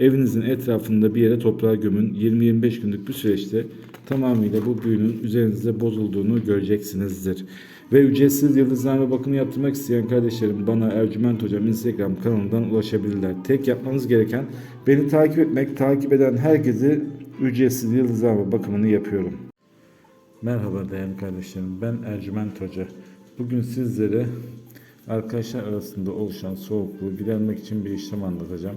evinizin etrafında bir yere toprağa gömün. 20-25 günlük bir süreçte tamamıyla bu büyünün üzerinizde bozulduğunu göreceksinizdir. Ve ücretsiz yıldızlame bakımı yaptırmak isteyen kardeşlerim bana Ercüment Hocam Instagram kanalından ulaşabilirler. Tek yapmanız gereken beni takip etmek, takip eden herkese ücretsiz yıldızlame bakımını yapıyorum. Merhaba değerli kardeşlerim. Ben Ercüment Hoca. Bugün sizlere arkadaşlar arasında oluşan soğukluğu gidermek için bir işlem anlatacağım.